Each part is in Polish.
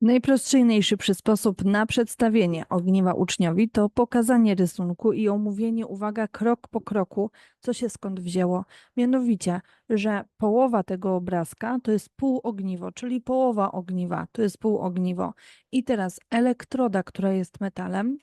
Najprostszy i najszybszy sposób na przedstawienie ogniwa uczniowi to pokazanie rysunku i omówienie, uwaga, krok po kroku, co się skąd wzięło. Mianowicie, że połowa tego obrazka to jest półogniwo, czyli połowa ogniwa to jest półogniwo. I teraz elektroda, która jest metalem,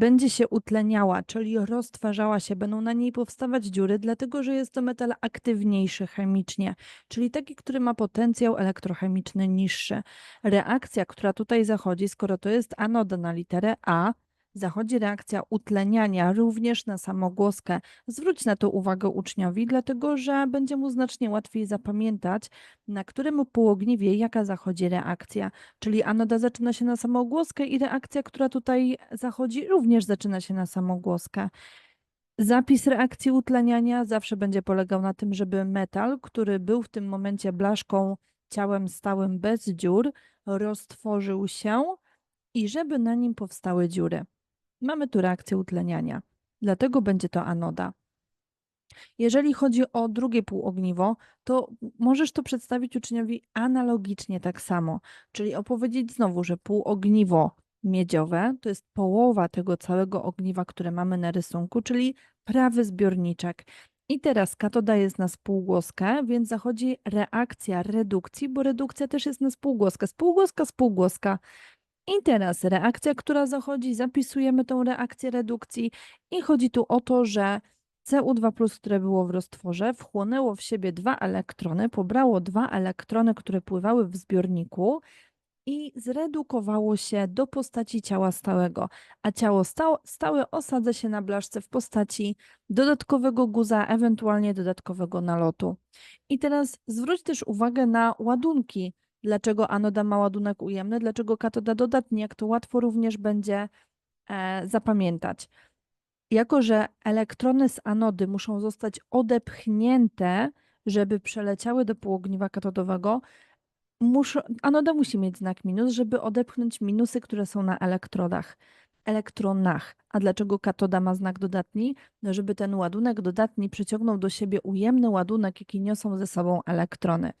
będzie się utleniała, czyli roztwarzała się, będą na niej powstawać dziury, dlatego że jest to metal aktywniejszy chemicznie, czyli taki, który ma potencjał elektrochemiczny niższy. Reakcja, która tutaj zachodzi, skoro to jest anoda na literę A, zachodzi reakcja utleniania również na samogłoskę. Zwróć na to uwagę uczniowi, dlatego że będzie mu znacznie łatwiej zapamiętać, na którym półogniwie jaka zachodzi reakcja. Czyli anoda zaczyna się na samogłoskę i reakcja, która tutaj zachodzi, również zaczyna się na samogłoskę. Zapis reakcji utleniania zawsze będzie polegał na tym, żeby metal, który był w tym momencie blaszką, ciałem stałym bez dziur, roztworzył się i żeby na nim powstały dziury. Mamy tu reakcję utleniania, dlatego będzie to anoda. Jeżeli chodzi o drugie półogniwo, to możesz to przedstawić uczniowi analogicznie tak samo, czyli opowiedzieć znowu, że półogniwo miedziowe to jest połowa tego całego ogniwa, które mamy na rysunku, czyli prawy zbiorniczek. I teraz katoda jest na spółgłoskę, więc zachodzi reakcja redukcji, bo redukcja też jest na spółgłoskę. Spółgłoska, spółgłoska. I teraz reakcja, która zachodzi, zapisujemy tą reakcję redukcji i chodzi tu o to, że CO2+, które było w roztworze, wchłonęło w siebie dwa elektrony, pobrało dwa elektrony, które pływały w zbiorniku i zredukowało się do postaci ciała stałego, a ciało stałe osadza się na blaszce w postaci dodatkowego guza, ewentualnie dodatkowego nalotu. I teraz zwróć też uwagę na ładunki, dlaczego anoda ma ładunek ujemny, dlaczego katoda dodatni, jak to łatwo również będzie e, zapamiętać. Jako, że elektrony z anody muszą zostać odepchnięte, żeby przeleciały do półogniwa katodowego, anoda musi mieć znak minus, żeby odepchnąć minusy, które są na elektrodach, elektronach. A dlaczego katoda ma znak dodatni? No, żeby ten ładunek dodatni przyciągnął do siebie ujemny ładunek, jaki niosą ze sobą elektrony.